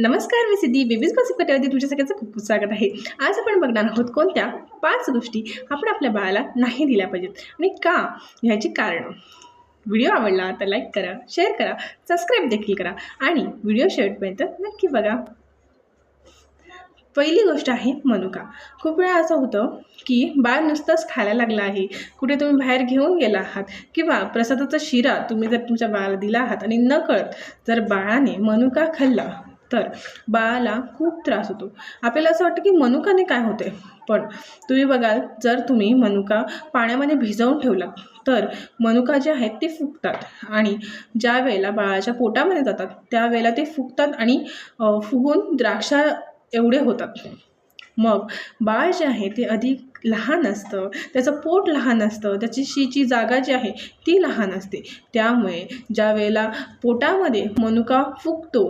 नमस्कार मी सिद्धी. बेबीज कॉसिपट्यावरती तुमच्या सगळ्यांचं खूप खूप स्वागत आहे. आज आपण बघणार आहोत कोणत्या पाच गोष्टी आपण आपल्या बाळाला नाही दिल्या पाहिजेत आणि का ह्याची कारणं. व्हिडिओ आवडला तर लाईक करा शेअर करा सबस्क्राईब देखील करा आणि व्हिडिओ शेवटपर्यंत नक्की बघा. पहिली गोष्ट आहे मनुका. खूप वेळा असं होतं की बाळ नुसतंच खायला लागलं आहे. कुठे तुम्ही बाहेर घेऊन गेला आहात किंवा प्रसादाचा शिरा तुम्ही जर तुमच्या बाळाला दिला आहात आणि नकळत जर बाळाने मनुका खाल्ला तर बाळाला खूप त्रास होतो. आपल्याला असं वाटतं की मनुकाने काय होते पण तुम्ही बघाल जर तुम्ही मनुका पाण्यामध्ये भिजवून ठेवला तर मनुका जे आहेत ते फुगतात. आणि ज्या वेळेला बाळाच्या पोटामध्ये जातात त्यावेळेला ते फुगतात आणि फुगून द्राक्षा एवढे होतात. मग बाळ जे आहे ते अधिक लहान असतं त्याचं पोट लहान असतं त्याची शीची जागा जी आहे ती लहान असते. त्यामुळे ज्या वेळेला पोटामध्ये मनुका फुगतो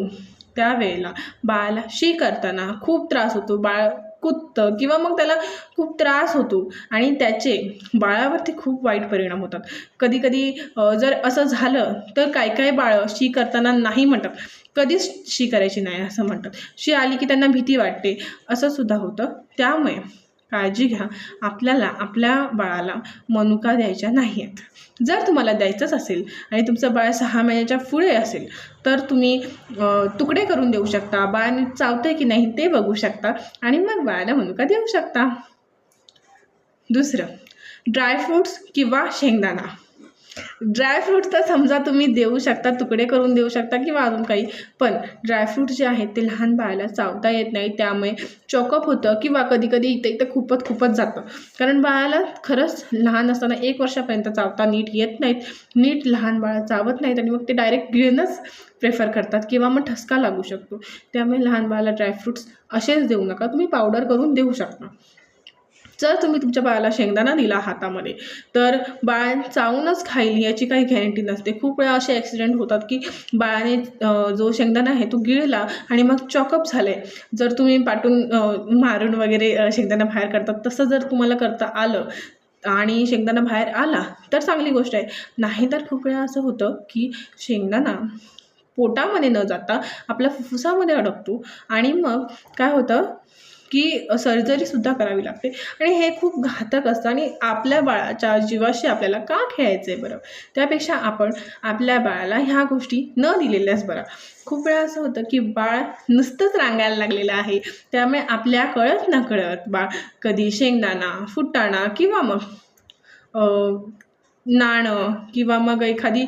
त्यावेळेला बाळाला शी करताना खूप त्रास होतो. बाळ कुदतं किंवा मग त्याला खूप त्रास होतो आणि त्याचे बाळावरती खूप वाईट परिणाम होतात. कधी कधी जर असं झालं तर काय काय बाळं शी करताना नाही म्हणतात. कधीच शी करायची नाही असं म्हणतात. शी आली की त्यांना भीती वाटते. असं सुद्धा होतं. त्यामुळे काळजी घ्या. आपल्याला आपल्या बाळाला मनुका द्यायच्या नाही आहेत जर तुम्हाला द्यायचंच असेल आणि तुमचं बाळ सहा महिन्याच्या पुढे असेल तर तुम्ही तुकडे करून देऊ शकता. बाळ चावते चावतंय की नाही ते बघू शकता आणि मग बाळाला मनुका देऊ शकता. दुसरं ड्रायफ्रूट्स किंवा शेंगदाणा. ड्रायफ्रूट तर समजा तुम्ही देऊ शकता तुकडे करून देऊ शकता किंवा अजून काही. पण ड्रायफ्रूट जे आहेत ते लहान बाळाला चावता येत नाही त्यामुळे चॉकअप होतं किंवा कधी कधी इथं इथं खूपच खूपच जातं. कारण बाळाला खरंच लहान असताना एक वर्षापर्यंत चावता नीट येत नाहीत नीट लहान बाळा चावत नाहीत आणि मग ते डायरेक्ट गिळणंच प्रेफर करतात किंवा मग ठसका लागू शकतो. त्यामुळे लहान बाळाला ड्रायफ्रूट्स असेच देऊ नका तुम्ही पावडर करून देऊ शकता. जर तुम्ही तुमच्या बाळाला शेंगदाणा दिला हातामध्ये तर बाळ चावूनच खाईल याची काही गॅरंटी नसते. खूप वेळा असे ॲक्सिडेंट होतात की बाळाने जो शेंगदाणा आहे तो गिळला आणि मग चॉकअप झालं आहे जर तुम्ही पाठून मारून वगैरे शेंगदाणा बाहेर करतात तसं जर तुम्हाला करता आलं आणि शेंगदाणा बाहेर आला तर चांगली गोष्ट आहे. नाहीतर खूप वेळा असं होतं की शेंगदाणा पोटामध्ये न जाता आपल्या फुफ्फुसामध्ये अडकतो आणि मग काय होतं? की सर्जरीसुद्धा करावी लागते. आणि हे खूप घातक असतं आणि आपल्या बाळाच्या जीवाशी आपल्याला का खेळायचं आहे बरं? त्यापेक्षा आपण आपल्या बाळाला ह्या गोष्टी न दिलेल्याच बरं. खूप वेळा असं होतं की बाळ नुसतंच रांगायला लागलेलं आहे. त्यामुळे आपल्या कळत न कळत बाळ कधी शेंगदाणा फुटाणा किंवा मग नाणं किंवा मग एखादी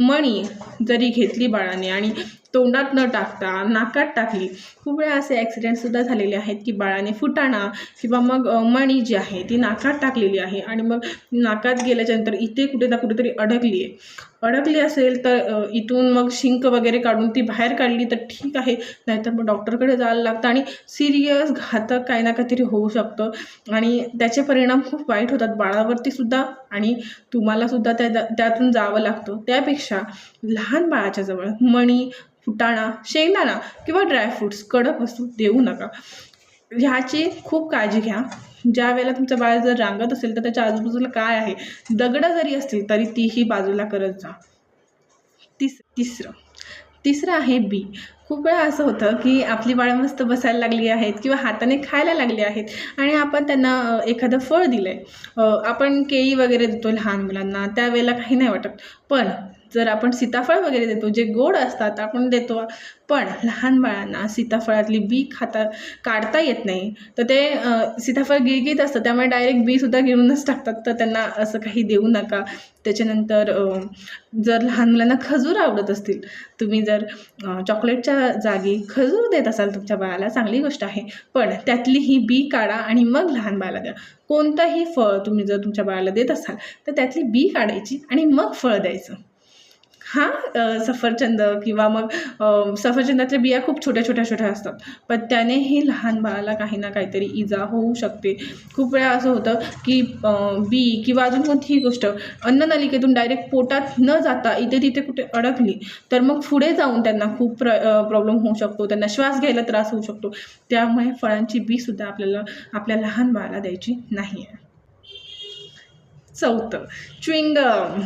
मणी जरी घेतली बाळाने आणि तोंडात न टाकता नाकात टाकली. खूप वेळा असे ॲक्सिडेंटसुद्धा झालेले आहेत की बाळाने फुटाणा किंवा मग मणी जी आहे ती नाकात टाकलेली आहे आणि मग नाकात गेल्याच्यानंतर इथे कुठे ना कुठेतरी अडकली आहे. अडकली असेल तर इथून मग शिंक वगैरे काढून ती बाहेर काढली तर ठीक आहे. नाहीतर मग डॉक्टरकडे जायला लागतं आणि सिरियस घातक काही ना काहीतरी होऊ शकतं. आणि त्याचे परिणाम खूप वाईट होतात. बाळावरतीसुद्धा आणि तुम्हालासुद्धा त्या त्यातून जावं लागतं. त्यापेक्षा लहान बाळाच्या जवळ मणी फुटाणा शेंगदाणा किंवा ड्रायफ्रूट्स कडक वस्तू देऊ नका. ह्याची खूप काळजी घ्या. ज्या वेळेला तुमचं बाळ जर रांगत असेल तर त्याच्या आजूबाजूला काय आहे? दगडं जरी असतील तरी तीही बाजूला करत जा. तिस तिसरं. तिसरं आहे बी. खूप वेळा असं होतं की आपली बाळं मस्त बसायला लागली आहेत किंवा हाताने खायला लागली आहेत आणि आपण त्यांना एखादं फळ दिलं आहे आपण केळी वगैरे देतो लहान मुलांना त्यावेळेला काही नाही वाटत. पण जर आपण सीताफळ वगैरे देतो जे गोड असतात आपण देतो. पण लहान बाळांना सीताफळातली बी खाता काढता येत नाही. तर ते सीताफळ गिळगित असतं. त्यामुळे डायरेक्ट बीसुद्धा गिळूनच टाकतात. तर त्यांना असं काही देऊ नका. त्याच्यानंतर जर लहान मुलांना खजूर आवडत असतील तुम्ही जर चॉकलेटच्या जागी खजूर देत असाल तुमच्या बाळाला चांगली गोष्ट आहे. पण त्यातली ही बी काढा आणि मग लहान बाळाला द्या. कोणतंही फळ तुम्ही जर तुमच्या बाळाला देत असाल तर त्यातली बी काढायची आणि मग फळ द्यायचं. हां सफरचंद किंवा मग सफरचंदातल्या बिया खूप छोट्या छोट्या छोट्या असतात. पण त्यानेही लहान बाळाला काही ना काहीतरी इजा होऊ शकते. खूप वेळा असं होतं की बी किंवा अजून कोणतीही गोष्ट अन्ननलिकेतून डायरेक्ट पोटात न जाता इथे तिथे कुठे अडकली तर मग पुढे जाऊन त्यांना खूप प्र प्रॉब्लेम होऊ शकतो. त्यांना श्वास घ्यायला त्रास होऊ शकतो. त्यामुळे फळांची बीसुद्धा आपल्याला आपल्या लहान बाळाला द्यायची नाही आहे चौथं च्विंगम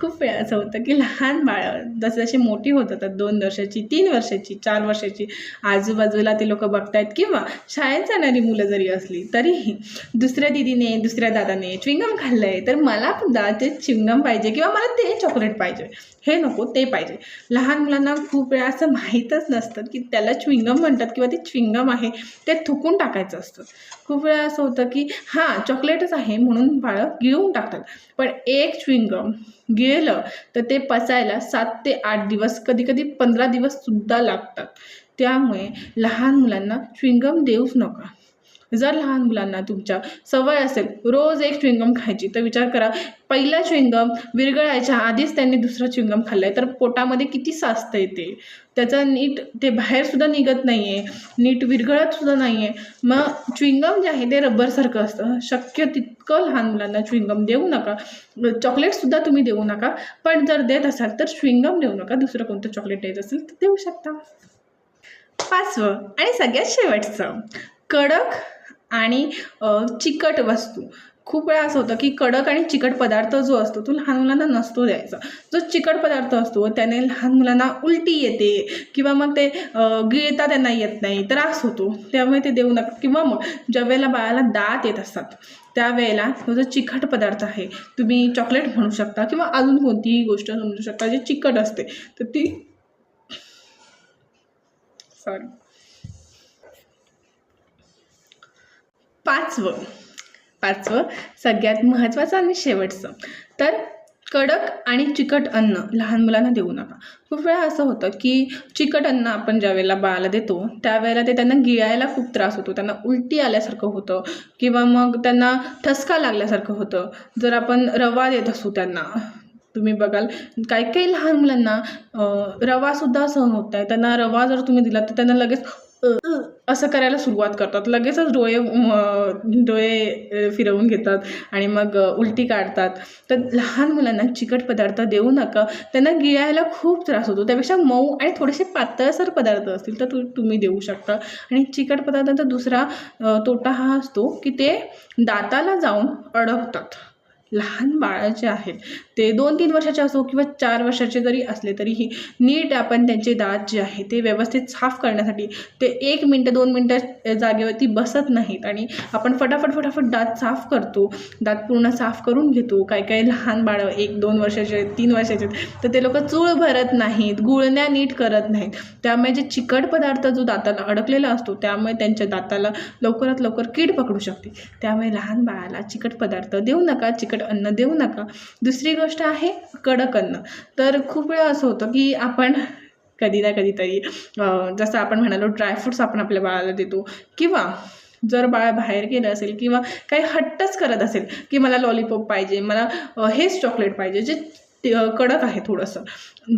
खूप वेळा असं होतं की लहान बाळं जसजशी मोठी होत होतात दोन वर्षाची तीन वर्षाची चार वर्षाची आजूबाजूला ते लोक बघतायत किंवा शाळेत जाणारी मुलं जरी असली तरीही दुसऱ्या दिदीने दुसऱ्या दादाने च्विंगम खाल्लं आहे तर मला सुद्धा ते चिंगम पाहिजे किंवा मला ते चॉकलेट पाहिजे. हे नको ते पाहिजे. लहान मुलांना खूप वेळा असं माहीतच नसतं की त्याला च्विंगम म्हणतात किंवा ते च्विंगम आहे ते थुकून टाकायचं असतं. खूप वेळा असं होतं की हां चॉकलेटच आहे म्हणून बाळं गिळून टाकतात. पण एक च्विंगम गेलं तर ते पचायला सात ते आठ दिवस कधी कधी पंधरा दिवससुद्धा लागतात. त्यामुळे लहान मुलांना च्विंगम देऊच नका. जर लहान मुलांना तुमच्या सवय असेल रोज एक च्विंगम खायची तर विचार करा पहिला च्विंगम विरघळायच्या आधीच त्यांनी दुसरा च्विंगम खाल्ला आहे तर पोटामध्ये किती साचतं येते? त्याचं नीट ते बाहेरसुद्धा निघत नाही आहे नीट विरघळतसुद्धा नाही आहे मग च्विंगम जे आहे ते रबरसारखं असतं. शक्य तितकं लहान मुलांना च्विंगम देऊ नका. चॉकलेटसुद्धा तुम्ही देऊ नका. पण जर देत असाल तर च्विंगम देऊ नका. दुसरं कोणतं चॉकलेट द्यायचं असेल तर देऊ शकता. पाचवं आणि सगळ्यात शेवटचं कडक आणि चिकट वस्तू. खूप वेळा असं होतं की कडक आणि चिकट पदार्थ जो असतो तो लहान मुलांना नसतो द्यायचा. जो चिकट पदार्थ असतो त्याने लहान मुलांना उलटी येते किंवा मग ते गिळता त्यांना येत नाही त्रास होतो. त्यामुळे ते देऊ नका. किंवा मग ज्या वेळेला बाळाला दात येत असतात त्यावेळेला तो जो चिकट पदार्थ आहे तुम्ही चॉकलेट म्हणू शकता किंवा अजून कोणतीही गोष्ट समजू शकता जी चिकट असते तर ती सॉरी पाचवं. पाचवं सगळ्यात महत्त्वाचं आणि शेवटचं. तर कडक आणि चिकट अन्न लहान मुलांना देऊ नका. खूप वेळा असं होतं की चिकट अन्न आपण ज्या वेळेला बाळाला देतो त्यावेळेला ते त्यांना गिळायला खूप त्रास होतो. त्यांना उलटी आल्यासारखं होतं किंवा मग त्यांना ठसका लागल्यासारखं होतं. जर आपण रवा देत असू त्यांना तुम्ही बघाल काही काही लहान मुलांना रवासुद्धा सहन होत आहे त्यांना रवा जर तुम्ही दिला तर त्यांना लगेच असं करायला सुरुवात करतात. लगेचच डोळे डोळे फिरवून घेतात आणि मग उलटी काढतात. तर लहान मुलांना चिकट पदार्थ देऊ नका. त्यांना गिळायला खूप त्रास होतो. त्यापेक्षा मऊ आणि थोडेसे पातळसर पदार्थ असतील तर तु तुम्ही देऊ शकता. आणि चिकट पदार्थाचा दुसरा तोटा हा असतो की ते दाताला जाऊन अडकतात लहान बाळा जे आहेत. ते दोन तीन वर्षाचे असो किंवा चार वर्षाचे जरी असले तरीही नीट आपण त्यांचे दात जे आहे ते व्यवस्थित साफ करण्यासाठी ते एक मिनटं दोन मिनटं जागेवरती बसत नाहीत आणि आपण फटाफट फटाफट दात साफ करतो. दात पूर्ण साफ करून घेतो. काही काही लहान बाळं एक दोन वर्षाचे तीन वर्षाचे तर ते लोक चूळ भरत नाहीत गुळण्या नीट करत नाहीत. त्यामुळे जे चिकट पदार्थ जो दाताला अडकलेला असतो त्यामुळे त्यांच्या दाताला लवकरात लवकर कीड पकडू शकते. त्यामुळे लहान बाळाला चिकट पदार्थ देऊ नका. चिकट अन्न देऊ नका. दुसरी गोष्ट आहे कडक अन्न. तर खूप वेळा असं होतं की आपण कधी ना कधीतरी जसं आपण म्हणालो ड्रायफ्रुट्स आपण आपल्या बाळाला देतो. किंवा जर बाळ बाहेर गेलं असेल किंवा काही हट्टच करत असेल की मला लॉलीपॉप पाहिजे मला हेच चॉकलेट पाहिजे जे ते, कडक आहे थोडंसं.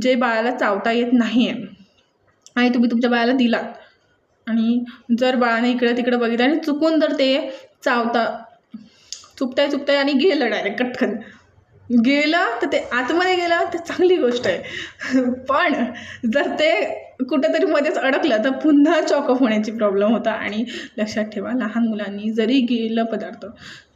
जे बाळाला चावता येत नाही आहे आणि तुम्ही तुमच्या बाळाला दिलात. आणि जर बाळाने इकडं तिकडं बघितलं आणि चुकून जर ते चावता चुकताय चुकताय आणि गेलं डायरेक्ट कटकन गेलं तर ते आतमध्ये गेलं तर चांगली गोष्ट आहे. पण जर ते कुठेतरी मध्येच अडकलं तर पुन्हा चॉकअप होण्याची प्रॉब्लेम होता आणि लक्षात ठेवा लहान मुलांनी जरी गेलं पदार्थ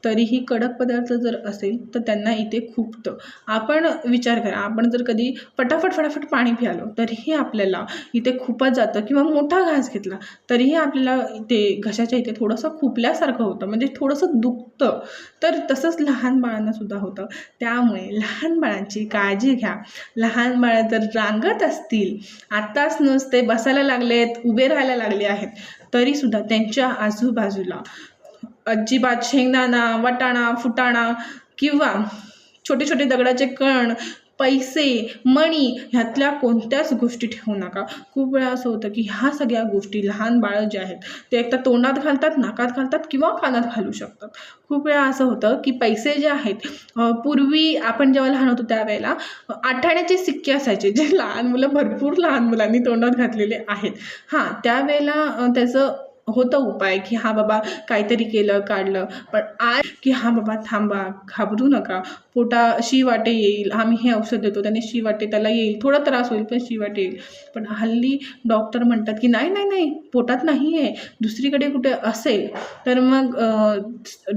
तरीही कडक पदार्थ जर असेल तर त्यांना इथे खुपतं. आपण विचार करा आपण जर कधी फटाफट फटाफट पाणी प्यालो तरीही आपल्याला इथे खुपत जातं. किंवा मोठा घास घेतला तरीही आपल्याला इथे घशाच्या इथे थोडंसं खुपल्यासारखं होतं. म्हणजे थोडंसं दुखतं. तर तसंच लहान बाळांना सुद्धा होतं. त्यामुळे लहान बाळांची काळजी घ्या. लहान बाळं जर रांगत असतील आत्ताच नुसते बसायला लागलेत उभे राहायला लागले आहेत तरीसुद्धा त्यांच्या आजूबाजूला अजिबात शेंगदाणा वाटाणा फुटाणा किंवा छोटे छोटे दगडाचे कण पैसे मणी ह्यातल्या कोणत्याच गोष्टी ठेवू नका. खूप वेळा असं होतं की ह्या सगळ्या गोष्टी लहान बाळं जे आहेत ते एकतर तोंडात घालतात नाकात घालतात किंवा कानात घालू शकतात. खूप वेळा असं होतं की पैसे जे आहेत पूर्वी आपण जेव्हा लहान होतो त्यावेळेला आठाण्याचे सिक्के असायचे जे लहान मुलं भरपूर लहान मुलांनी तोंडात घातलेले आहेत. हां त्यावेळेला त्याचं होतं उपाय की हा बाबा काहीतरी केलं काढलं. पण आज की हा बाबा थांबा घाबरू नका. पोटा शी वाटे येईल. आम्ही हे औषध देतो. त्याने शी वाटे त्याला येईल. थोडा त्रास होईल पण शी वाटे येईल. पण हल्ली डॉक्टर म्हणतात की नाही नाही नाही पोटात नाही आहे दुसरीकडे कुठे असेल तर मग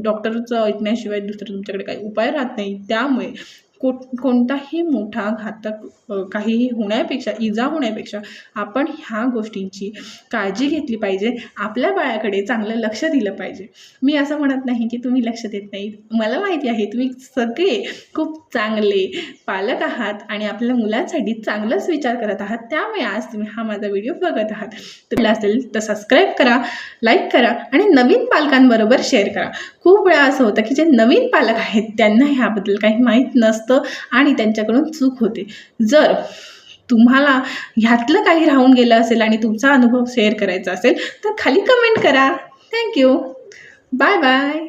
डॉक्टरचं ऐकण्याशिवाय दुसरं तुमच्याकडे काही उपाय राहत नाही. त्यामुळे को कोणताही मोठा घातक काहीही होण्यापेक्षा इजा होण्यापेक्षा आपण ह्या गोष्टींची काळजी घेतली पाहिजे. आपल्या बाळाकडे चांगलं लक्ष दिलं पाहिजे. मी असं म्हणत नाही की तुम्ही लक्ष देत नाही. मला माहिती आहे तुम्ही सगळे खूप चांगले पालक आहात आणि आपल्या मुलांसाठी चांगलाच विचार करत आहात. त्यामुळे आज तुम्ही हा माझा व्हिडिओ बघत आहात. तुम्हाला असेल तर सबस्क्राईब करा लाईक करा आणि नवीन पालकांबरोबर शेअर करा. खूप वेळा असं होतं की जे नवीन पालक आहेत त्यांना ह्याबद्दल काही माहीत नसतं. आणि त्यांच्याकडून चूक होते. जर तुम्हाला ह्यातलं काही राहून गेलं असेल आणि तुमचा अनुभव शेअर करायचा असेल तर खाली कमेंट करा. Thank you bye bye